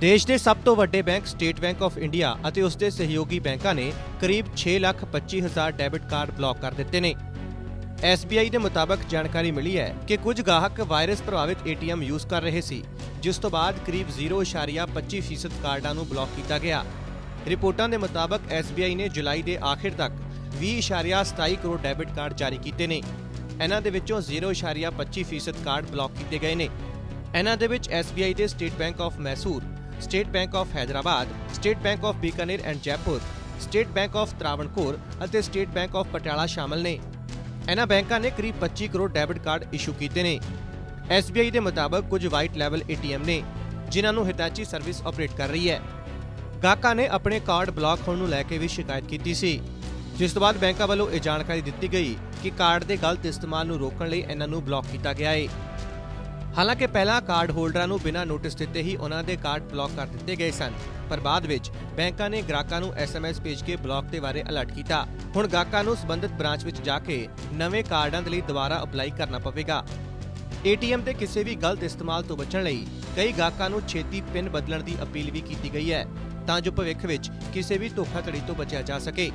ਦੇਸ਼ ਦੇ ਸਭ ਤੋਂ ਵੱਡੇ bank state bank of India ਅਤੇ ਉਸ ਦੇ ਸਹਿਯੋਗੀ ਬੈਂਕਾਂ ਨੇ ਕਰੀਬ 6,25,000 ਡੈਬਿਟ ਕਾਰਡ ਬਲੌਕ ਕਰ ਦਿੱਤੇ ਨੇ। SBI ਦੇ ਮੁਤਾਬਕ ਜਾਣਕਾਰੀ ਮਿਲੀ ਹੈ ਕਿ ਕੁਝ ਗਾਹਕ ਵਾਇਰਸ ਪ੍ਰਭਾਵਿਤ ATM ਯੂਜ਼ ਕਰ ਰਹੇ ਸੀ ਜਿਸ ਤੋਂ ਬਾਅਦ ਕਰੀਬ 0.25% ਕਾਰਡਾਂ ਨੂੰ ਬਲੌਕ ਕੀਤਾ ਗਿਆ। ਰਿਪੋਰਟਾਂ ਦੇ ਮੁਤਾਬਕ SBI ਨੇ ਜੁਲਾਈ ਦੇ ਆਖਿਰ ਤੱਕ 20.27 ਕਰੋੜ ਡੈਬਿਟ ਕਾਰਡ ਜਾਰੀ ਕੀਤੇ ਨੇ। ਇਹਨਾਂ ਦੇ ਵਿੱਚੋਂ 0.25% ਕਾਰਡ ਬਲੌਕ ਕੀਤੇ ਗਏ ਨੇ। ਇਹਨਾਂ ਦੇ ਵਿੱਚ SBI ਦੇ state bank of Mysore state bank of Hyderabad state bank of Bikaner and Jaipur state bank of Travancore ਅਤੇ ਸਟੇਟ ਬੈਂਕ ਆਫ ਪਟਿਆਲਾ ਸ਼ਾਮਲ ਨੇ। ਇਹਨਾਂ ਬੈਂਕਾਂ ਨੇ ਕਰੀਬ 25 ਕਰੋੜ ਡੈਬਿਟ ਕਾਰਡ ਇਸ਼ੂ ਕੀਤੇ ਨੇ। SBI ਦੇ ਮੁਤਾਬਕ ਕੁਝ ਵਾਈਟ ਲੈਵਲ ATM ਨੇ, ਜਿਨ੍ਹਾਂ ਨੂੰ ਹਿਤਾਚੀ ਸਰਵਿਸ ਆਪਰੇਟ ਕਰ ਰਹੀ ਹੈ। ਗਾਹਕਾਂ ਨੇ ਆਪਣੇ ਕਾਰਡ ਬਲੌਕ ਹੋਣ ਨੂੰ ਲੈ ਕੇ ਵੀ ਸ਼ਿਕਾਇਤ ਕੀਤੀ ਸੀ, ਜਿਸ ਤੋਂ ਬਾਅਦ ਬੈਂਕਾਂ ਵੱਲੋਂ ਇਹ ਜਾਣਕਾਰੀ ਦਿੱਤੀ ਗਈ ਕਿ ਕਾਰਡ ਦੇ ਗਲਤ ਇਸਤੇਮਾਲ ਨੂੰ ਰੋਕਣ ਲਈ ਇਹਨਾਂ ਨੂੰ ਬਲੌਕ ਕੀਤਾ ਗਿਆ ਹੈ ਹਾਲਾਂਕਿ ਪਹਿਲਾਂ ਕਾਰਡ ਹੋਲਡਰਾਂ ਨੂੰ ਬਿਨਾਂ ਨੋਟਿਸ ਦਿੱਤੇ ਹੀ ਉਹਨਾਂ ਦੇ ਕਾਰਡ ਬਲੌਕ ਕਰ ਦਿੱਤੇ ਗਏ ਸਨ, ਪਰ ਬਾਅਦ ਵਿੱਚ ਬੈਂਕਾਂ ਨੇ ਗ੍ਰਾਹਕਾਂ ਨੂੰ SMS ਭੇਜ ਕੇ ਬਲੌਕ ਦੇ ਬਾਰੇ ਅਲਰਟ ਕੀਤਾ। ਹੁਣ ਗਾਹਕਾਂ ਨੂੰ ਸਬੰਧਤ ਬ੍ਰਾਂਚ ਵਿੱਚ ਜਾ ਕੇ ਨਵੇਂ ਕਾਰਡਾਂ ਦੇ ਲਈ ਦੁਬਾਰਾ ਅਪਲਾਈ ਕਰਨਾ ਪਵੇਗਾ। ATM ਦੇ ਕਿਸੇ ਵੀ ਗਲਤ ਇਸਤੇਮਾਲ ਤੋਂ ਬਚਣ ਲਈ ਕਈ ਗਾਹਕਾਂ ਨੂੰ ਛੇਤੀ ਪਿਨ ਬਦਲਣ ਦੀ ਅਪੀਲ ਵੀ ਕੀਤੀ ਗਈ ਹੈ, ਤਾਂ ਜੋ ਭਵਿੱਖ ਵਿੱਚ ਕਿਸੇ ਵੀ ਧੋਖਾਧੜੀ ਤੋਂ ਬਚਿਆ ਜਾ ਸਕੇ।